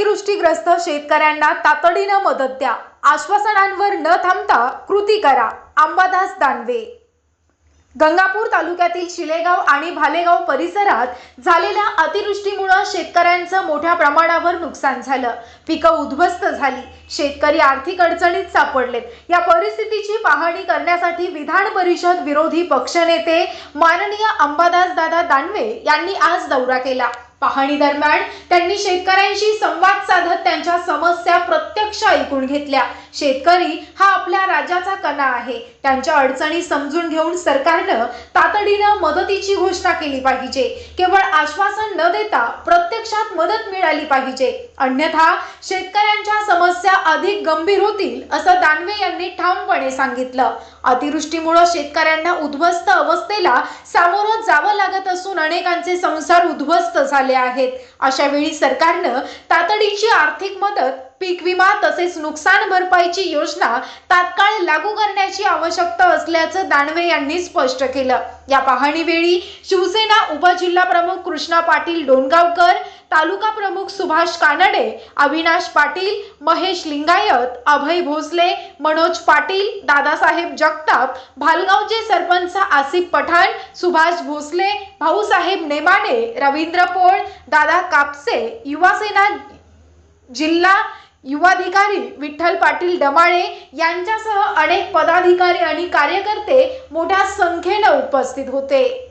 अतिवृष्टीग्रस्त शेतकऱ्यांना तातडीनं मदत द्या. आश्वासनांवर न थांबता कृती करा. अंबादास दानवे. गंगापूर तालुक्यातील शिलेगाव आणि भालेगाव परिसरात झालेल्या अतिवृष्टीमुळे शेतकऱ्यांचं मोठ्या प्रमाणावर नुकसान झालं. पिकं उद्ध्वस्त झाली. शेतकरी आर्थिक अडचणीत सापडलेत. या परिस्थितीची पाहणी करण्यासाठी विधान परिषद विरोधी पक्षनेते माननीय अंबादास दादा दानवे यांनी आज दौरा केला. पाहणी दरम्यान त्यांनी शेतकऱ्यांशी संवाद साधत त्यांच्या समस्या प्रत्यक्ष ऐकून घेतल्या. शेतकरी हा आपल्या राज्याचा कणा आहे. त्यांच्या अडचणी समजून घेऊन सरकारनं तातडीनं मदतीची घोषणा केली पाहिजे. केवळ आश्वासन न देता प्रत्यक्षात मदत मिळाली पाहिजे. अन्यथा शेतकऱ्यांच्या समस्या अधिक गंभीर होतील असं दानवे यांनी ठामपणे सांगितलं. अतिवृष्टीमुळे शेतकऱ्यांना उद्ध्वस्त अवस्थेला सामोरं जावं लागत असून अनेकांचे संसार उद्ध्वस्त झाले आहेत. अशा वेळी सरकारनं तातडीची आर्थिक मदत पीक विमा तसेच नुकसान भरपाई भरपाईची योजना तात्काळ लागू करण्याची आवश्यकता असल्याचं दानवे यांनी स्पष्ट केलं. या पाहणीवेळी शिवसेना उपजिल्हा प्रमुख कृष्णा पाटील डोणगावकर तालुका प्रमुख सुभाष कानडे अविनाश पाटील महेश लिंगायत अभय भोसले मनोज पाटील दादासाहेब जगताप भालगावचे सरपंच आसिफ पठाण सुभाष भोसले भाऊसाहेब नेमाने रवींद्र पोळ दादा कापसे युवासेना जिल्हा युवाधिकारी विठ्ठल पाटील डमाळे यांच्यासह अनेक पदाधिकारी आणि कार्यकर्ते मोठ्या संख्येनं उपस्थित होते.